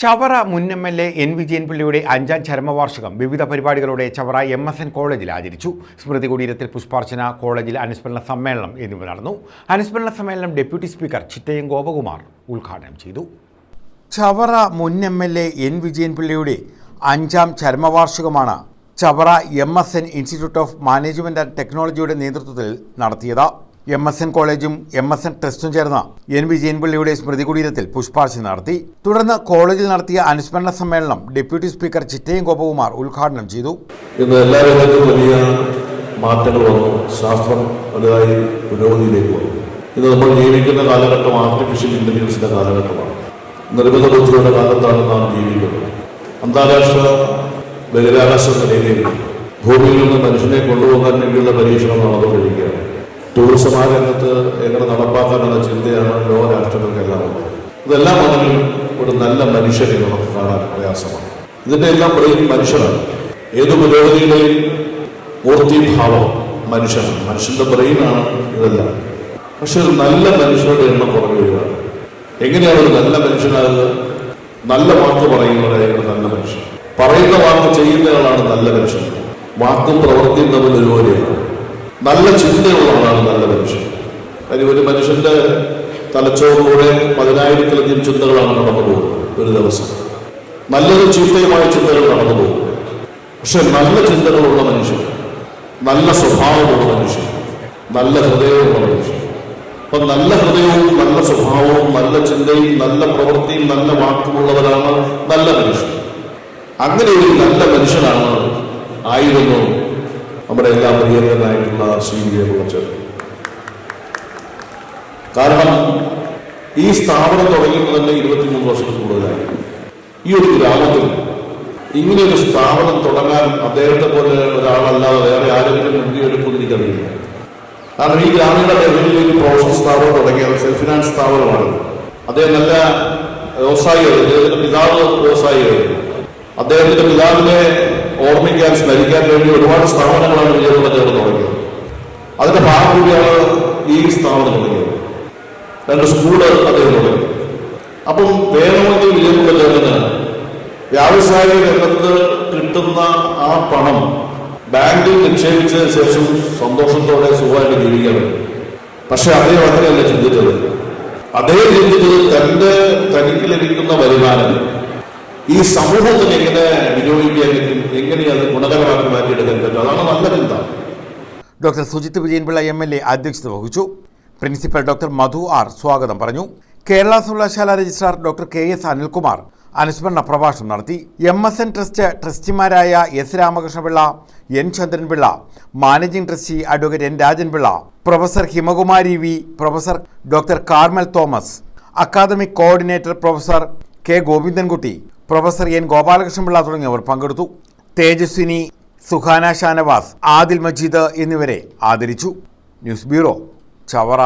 ചവറ മുൻ M L A N വിജയൻപിള്ളിയുടെ അഞ്ചാം ചരമവാർഷികം വിവിധ പരിപാടികളോടെ ചവറ എം എസ് എൻ കോളേജിൽ ആചരിച്ചു. സ്മൃതി കുടീരത്തിൽ പുഷ്പാർച്ചന കോളേജിൽ അനുസ്മരണ സമ്മേളനം എന്നിവ നടന്നു. അനുസ്മരണ സമ്മേളനം ഡെപ്യൂട്ടി സ്പീക്കർ ചിറ്റയം ഗോപകുമാർ ഉദ്ഘാടനം ചെയ്തു. ചവറ മുൻ എം എൽ എ എൻ വിജയൻപിള്ളിയുടെ അഞ്ചാം ചരമവാർഷികമാണ് Chavara M S N institute of management and ടെക്നോളജിയുടെ നേതൃത്വത്തിൽ നടത്തിയത്. എം എസ് എൻ കോളേജും എം എസ് എൻ ട്രസ്റ്റും ചേർന്ന എൻ വിജയൻപിള്ളിയുടെ സ്മൃതി കുടീരത്തിൽ നടത്തി. തുടർന്ന് കോളേജിൽ നടത്തിയ അനുസ്മരണ സമ്മേളനം ഡെപ്യൂട്ടി സ്പീക്കർ ചിറ്റയം ഗോപകുമാർ ഉദ്ഘാടനം ചെയ്തു. ഇന്ന് വലിയ മാറ്റങ്ങൾ വന്നു. ശാസ്ത്രം വലുതായി പുരോഗതിയിലേക്ക് വന്നു. ഇത് നമ്മൾ ജീവിക്കുന്ന കാലഘട്ടം ആർട്ടിഫിഷ്യൽ ഇന്റലിജൻസിന്റെ കാലഘട്ടമാണ്. നിർമ്മിത ബുദ്ധിയുടെ കാലത്താണ് നാം ജീവിക്കുന്നത്. അന്താരാഷ്ട്ര ബഹിരാകാശ നിലയിലേക്ക് ഭൂമിയിൽ നിന്ന് മനുഷ്യനെ കൊണ്ടുപോകാൻ വേണ്ടിയുള്ള പരീക്ഷണം നടന്നുകൊണ്ടിരിക്കുകയാണ്. ടൂറിസം ആ രംഗത്ത് എങ്ങനെ നടപ്പാക്കാനുള്ള ചിന്തയാണ് ലോകരാഷ്ട്രങ്ങൾക്കെല്ലാം ഉള്ളത്. ഇതെല്ലാം ആണെങ്കിലും ഒരു നല്ല മനുഷ്യനെ നമുക്ക് കാണാൻ പ്രയാസമാണ്. ഇതിന്റെ എല്ലാം ബ്രെയിൻ മനുഷ്യനാണ്. ഏത് പുരോഗതിയുടെയും മൂർത്തിഭാവം മനുഷ്യനാണ്. മനുഷ്യന്റെ ബ്രെയിനാണ് ഇതെല്ലാം. പക്ഷെ ഒരു നല്ല മനുഷ്യരുടെ എണ്ണം കുറഞ്ഞു വരികയാണ്. എങ്ങനെയാണ് ഒരു നല്ല മനുഷ്യനാകുന്നത് നല്ല വാക്ക് പറയുന്നവരായിരുന്നു നല്ല മനുഷ്യൻ പറയുന്ന വാക്ക് ചെയ്യുന്നയാളാണ് നല്ല മനുഷ്യൻ വാക്കും പ്രവൃത്തിയും തമ്മിൽ ഒരുപോലെയാണ്. നല്ല ചിന്തയുള്ള ആളാണ് നല്ല മനുഷ്യൻ കാര്യം ഒരു മനുഷ്യന്റെ തലച്ചോറിലൂടെ പതിനായിരത്തിലധികം ചിന്തകളാണ് നടന്നു പോകുന്നത് ഒരു ദിവസം. നല്ലൊരു ചീത്തയുമായ ചിന്തകൾ നടന്നു പോകും. പക്ഷെ നല്ല ചിന്തകളുള്ള മനുഷ്യൻ നല്ല സ്വഭാവമുള്ള മനുഷ്യൻ നല്ല ഹൃദയമുള്ള മനുഷ്യൻ. അപ്പൊ നല്ല ഹൃദയവും നല്ല സ്വഭാവവും നല്ല ചിന്തയും നല്ല പ്രവൃത്തിയും നല്ല വാക്കുമുള്ളവരാണ് നല്ല മനുഷ്യൻ. അങ്ങനെ ഒരു നല്ല മനുഷ്യനാണ് ആയിരുന്നു നമ്മുടെ എല്ലാ പ്രിയങ്കരനായിട്ടുള്ള ശ്രീ വിജയകുളച്ചൻ. കാരണം ഈ സ്ഥാപനം തുടങ്ങിയപ്പോൾ തന്നെ ഇരുപത്തിമൂന്ന് വർഷത്തിൽ കൂടുതലായി. ഈ ഒരു ഗ്രാമത്തിൽ ഇങ്ങനെ ഒരു സ്ഥാപനം തുടങ്ങാൻ അദ്ദേഹത്തെ പോലെ ഒരാളല്ലാതെ വേറെ ആരെങ്കിലും മുൻകൈയെടുക്കുമെന്ന് എനിക്കറിയില്ല. കാരണം ഈ ഗ്രാമീണ മേഖലയിൽ ഒരു പ്രൊഫഷണൽ സ്ഥാപനം തുടങ്ങിയത് സെൽഫ് ഫിനാൻസ് സ്ഥാപനമാണ്. അദ്ദേഹം നല്ല വ്യവസായിയായിരുന്നു അദ്ദേഹത്തിന്റെ പിതാവ് വ്യവസായിയായിരുന്നു അദ്ദേഹത്തിന്റെ പിതാവിനെ ഓർമ്മിക്കാൻ സ്മരിക്കാൻ വേണ്ടി ഒരുപാട് സ്ഥാപനങ്ങളാണ് വിജയകുള്ള ചേർന്ന് തുടങ്ങിയത് അതിന്റെ ഭാഗം കൂടിയാണ് ഈ സ്ഥാപനം തുടങ്ങിയത് രണ്ട് സ്കൂൾ അദ്ദേഹം തുടങ്ങി അപ്പം വേണമെങ്കിൽ വിജയകുള്ള ചേർന്ന് വ്യാവസായിക രംഗത്ത് കിട്ടുന്ന ആ പണം ബാങ്കിൽ നിക്ഷേപിച്ചതിന് ശേഷം സന്തോഷത്തോടെ സുഖമായിട്ട് ജീവിക്കാൻ പറ്റും പക്ഷെ അദ്ദേഹം അങ്ങനെയല്ല ചിന്തിച്ചത്. അദ്ദേഹം ചിന്തിച്ചത് തന്റെ തനിക്ക് ലഭിക്കുന്ന വരുമാനം ഈ സമൂഹത്തിന് എങ്ങനെ വിനിയോഗിക്കാൻ പറ്റും? എങ്ങനെ അത് ഗുണകരമാക്കി മാറ്റിയെടുക്കാൻ പറ്റും? അതാണ് നല്ല ചിന്ത. Doctor Sujith Vijayanpillai M L A അധ്യക്ഷത വഹിച്ചു. പ്രിൻസിപ്പൽ ഡോക്ടർ മധു ആർ സ്വാഗതം പറഞ്ഞു. കേരള സർവകലാശാല registrar doctor K S Anilkumar അനുസ്മരണ പ്രഭാഷണം നടത്തി. M S N trust ട്രസ്റ്റിമാരായ S Ramakrishnapillai N Chandranpillai managing trustee advocate N Rajanpillai professor Himakumari V professor doctor Carmel Thomas academic coordinator professor K Govindankutty professor N Gopalakrishnapillai തുടങ്ങിയവർ പങ്കെടുത്തു. തേജസ്വിനി സുഹാന ഷാനവാസ് ആദിൽ മജീദ് എന്നിവരെ ആദരിച്ചു. News bureau Chavara